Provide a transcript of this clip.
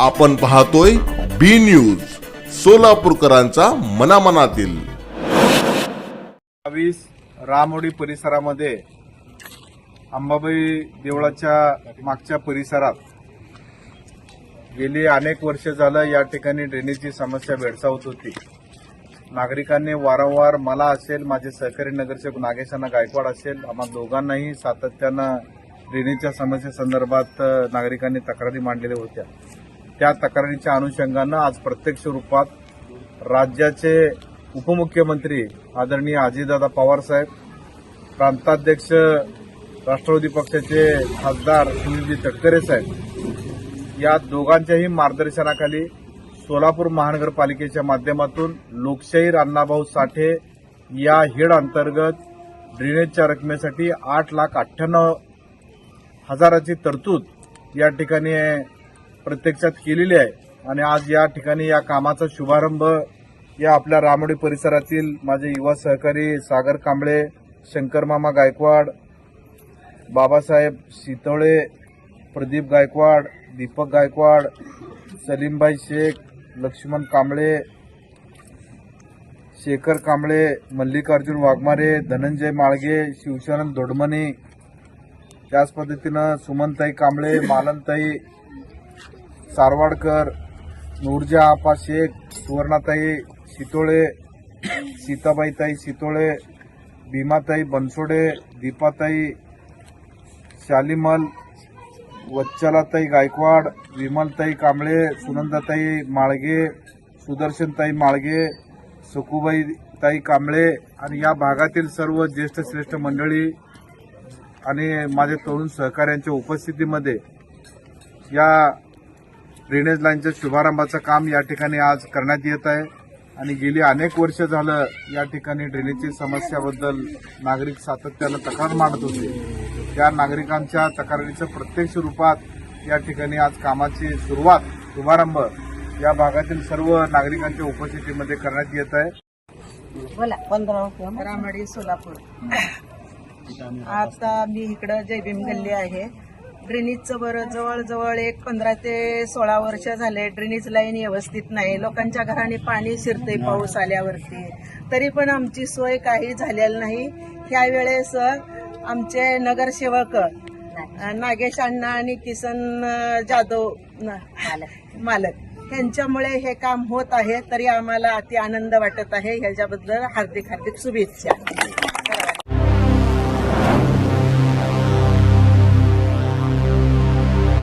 आपण पाहतोय बी न्यूज सोलापूरकरांचा मनामनातील. बावीस रामोडी परिसरामध्ये अंबाबाई देवळाच्या मागच्या परिसरात गेली अनेक वर्ष झालं या ठिकाणी ड्रेनेजची समस्या भेडसावत होती. नागरिकांनी वारंवार मला असेल माझे सहकारी नगरसेवक नागेशांना गायकवाड असेल आम्हा दोघांनाही सातत्यानं ड्रेनेजच्या समस्येसंदर्भात नागरिकांनी तक्रारी मांडलेल्या होत्या. त्या तक्रारीच्या अनुषंगानं आज प्रत्यक्ष रूपात राज्याचे उपमुख्यमंत्री आदरणीय अजितदादा पवार साहेब प्रांताध्यक्ष राष्ट्रवादी पक्षाचे खासदार सुनीलजी तटकरे साहेब या दोघांच्याही मार्गदर्शनाखाली सोलापूर महानगरपालिकेच्या माध्यमातून लोकशाहीर अण्णाभाऊ साठे या हेड अंतर्गत ड्रेनेजच्या रकमेसाठी आठ लाख अठ्ठ्याण्णव हजाराची तरतूद या ठिकाणी प्रत्यक्षात केलेली आहे. आणि आज या ठिकाणी या कामाचा शुभारंभ या आपल्या रामोडी परिसरातील माझे युवा सहकारी सागर कांबळे शंकरमामा गायकवाड बाबासाहेब शितोळे प्रदीप गायकवाड दीपक गायकवाड सलीमभाई शेख लक्ष्मण कांबळे शेखर कांबळे मल्लिकार्जुन वाघमारे धनंजय माळगे शिवशरण दोडमणी त्याच पद्धतीनं सुमनताई कांबळे मालनताई सारवाडकर नूरजा आपा शेख सुवर्णाताई शितोळे सीताबाईताई शितोळे भीमाताई बनसोडे दीपाताई शालिमल वच्चलाताई गायकवाड विमलताई कांबळे सुनंदाताई माळगे सुदर्शनताई माळगे सुकुबाई ताई कांबळे आणि या भागातील सर्व ज्येष्ठ श्रेष्ठ मंडळी आणि माझे तरुण सहकाऱ्यांच्या उपस्थितीमध्ये या ड्रेनेज लाईनच्या शुभारंभाचं काम या ठिकाणी आज करण्यात येत आहे. आणि गेली अनेक वर्ष झालं या ठिकाणी ड्रेनेजची समस्याबद्दल नागरिक सातत्यानं तक्रार मांडत होते. त्या नागरिकांच्या तक्रारीचं प्रत्यक्ष रूपात या ठिकाणी आज कामाची सुरुवात शुभारंभ या भागातील सर्व नागरिकांच्या उपस्थितीमध्ये करण्यात येत आहे. रामडी सोलापूर. आता मी इकडं जयभीम गल्ली आहे. ड्रेनेजचं बरं जवळजवळ एक पंधरा ते सोळा वर्ष झाले ड्रेनेज लाईन व्यवस्थित नाही. लोकांच्या घराने पाणी शिरते पाऊस आल्यावरती. तरी पण आमची सोय काही झालेली नाही. ह्या वेळेस आमचे नगरसेवक नागेश अण्णा आणि किसन जाधव मालक. यांच्यामुळे हे काम होत आहे. तरी आम्हाला अति आनंद वाटत आहे. ह्याच्याबद्दल हार्दिक हार्दिक शुभेच्छा.